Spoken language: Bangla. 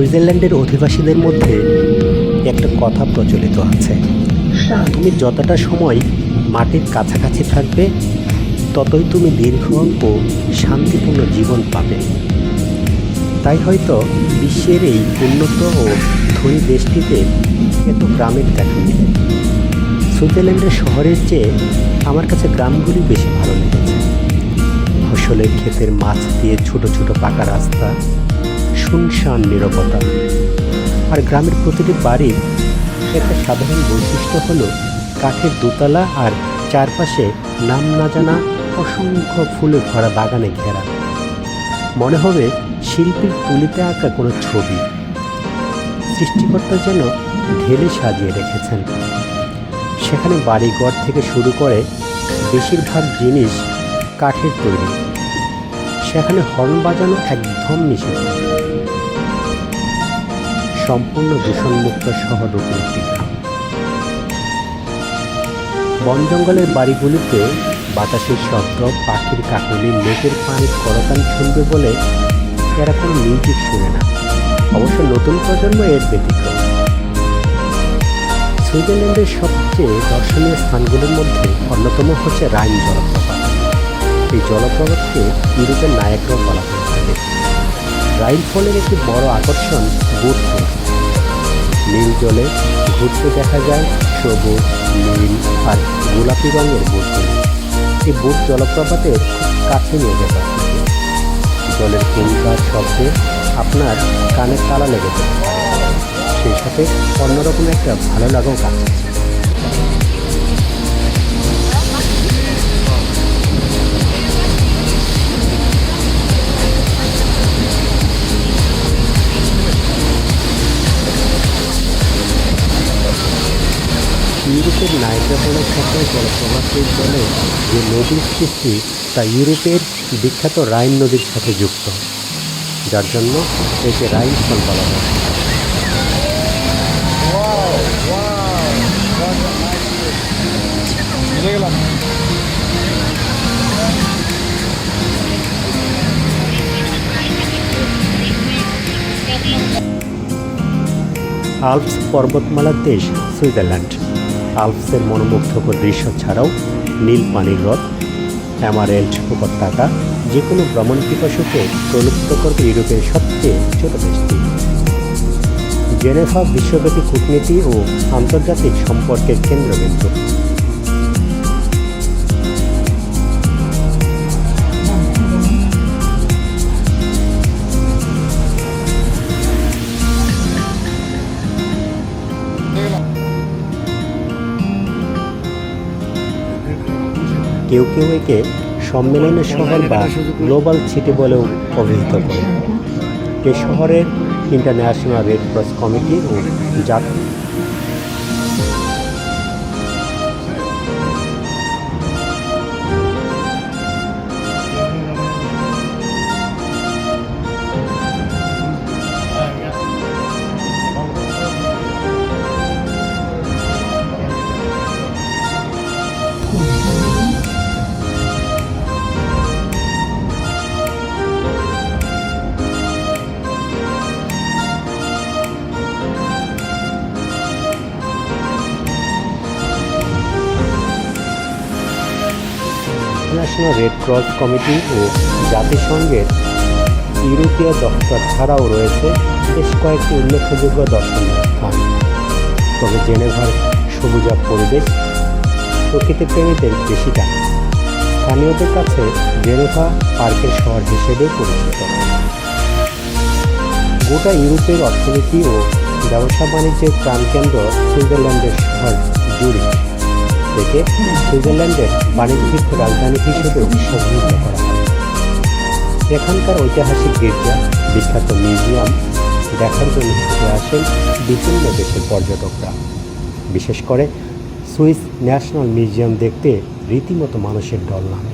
সুইজারল্যান্ডের অধিবাসীদের মধ্যে একটা কথা প্রচলিত আছে। তুমি যতটা সময় মাটির কাছাকাছি থাকবে, ততই তুমি দীর্ঘ ও শান্তিপূর্ণ জীবন পাবে। তাই হয়তো বিশ্বের এই উন্নত ও ধনী দেশটিতে এত গ্রামের দেখা মিলে সুইজারল্যান্ডের শহরের চেয়ে আমার কাছে গ্রামগুলি বেশি ভালো লেগেছে। ফসলের ক্ষেতের মাছ দিয়ে ছোট ছোট পাকা রাস্তা শুনশান নিরবতা। আর গ্রামের প্রতিটি বাড়ির একটা সাধারণ বৈশিষ্ট্য হলো কাঠের দোতলা আর চারপাশে নাম না জানা অসংখ্য ফুলে ভরা বাগানে ঘেরা। মনে হবে শিল্পীর তুলিতে আঁকা কোনো ছবি। সৃষ্টিকর্তা যেন ঢেলে সাজিয়ে রেখেছেন। সেখানে বাড়িঘর থেকে শুরু করে বেশিরভাগ জিনিস কাঠের তৈরি। সেখানে হর্ন বাজানো একদম নিষিদ্ধ। সম্পূর্ণ দূষণমুক্ত শহর একটি বন জঙ্গলের বাড়িগুলিতে বাতাসের শব্দ, পাখির কাকলি লেকের পানির করতান শুনবে বলে এরা কোনো মিউজিক শুনে না। অবশ্য নতুন প্রজন্ম এর ব্যতিক্রম সুইজারল্যান্ডের সবচেয়ে দর্শনীয় স্থানগুলির মধ্যে অন্যতম হচ্ছে রাইন জলপ্রপাত। এই জলপ্রপাতকে ইউরোপের নায়করাও বলা হয়ে থাকে। রাইন ফলের একটি বড় আকর্ষণ বোট নীল জলে ঘুরতে দেখা যায় সবুজ, নীল আর গোলাপি রঙের বোটগুলি এই বুট জলপ্রপাতের কাছে নিয়ে যেতে জলের কুলকার শব্দে আপনার কানে তালা লেগে যেতে পারে। সেই সাথে অন্যরকম একটা ভালো লাগাও কাজ ইউরোপের নাইট্রাফোনের সাথে জলপ্রপাতের জলে যে নদীর সৃষ্টি, তা ইউরোপের বিখ্যাত রাইন নদীর সাথে যুক্ত। যার জন্য একে রাইন ফল বলা হয়। আলপস পর্বতমালার দেশ সুইজারল্যান্ড। আলপসের মনোমুগ্ধকর দৃশ্য ছাড়াও নীল পানির হ্রদ অ্যামারেল্ট উপত্যকা যে কোনো ভ্রমণ পিপাসুকে প্রলুপ্ত করবে ইউরোপের সবচেয়ে ছোট দেশটি। জেনেভা বিশ্বব্যাপী কূটনীতি ও আন্তর্জাতিক সম্পর্কের কেন্দ্রবিন্দু। কেউ কেউ একে সম্মেলনের শহর বা গ্লোবাল সিটি বলেও অভিহিত করে এ শহরের ইন্টারন্যাশনাল রেড ক্রস কমিটি ও জাতীয় ইন্টারন্যাশনাল রেড ক্রস কমিটি ও জাতিসংঘের ইউরোপীয় দপ্তর ছাড়াও রয়েছে বেশ কয়েকটি উল্লেখযোগ্য দর্শনীয় স্থান তবে জেনেভার সবুজা পরিবেশ প্রকৃতিপ্রেমীদের বেশি টানে। স্থানীয়দের কাছে জেনেভা পার্কের শহর হিসেবে পরিচিত। গোটা ইউরোপের অর্থনীতি ও ব্যবসা বাণিজ্যের প্রাণকেন্দ্র সুইজারল্যান্ডের শহর জুরিক থেকে সুইজারল্যান্ডের বাণিজ্যিক রাজধানী হিসেবে অভিহিত করা হয়। এখানকার ঐতিহাসিক গির্জা, বিখ্যাত মিউজিয়াম দেখার জন্য ছুটে আসেন বিভিন্ন দেশের পর্যটকরা। বিশেষ করে সুইস ন্যাশনাল মিউজিয়াম দেখতে রীতিমতো মানুষের ঢল নামে।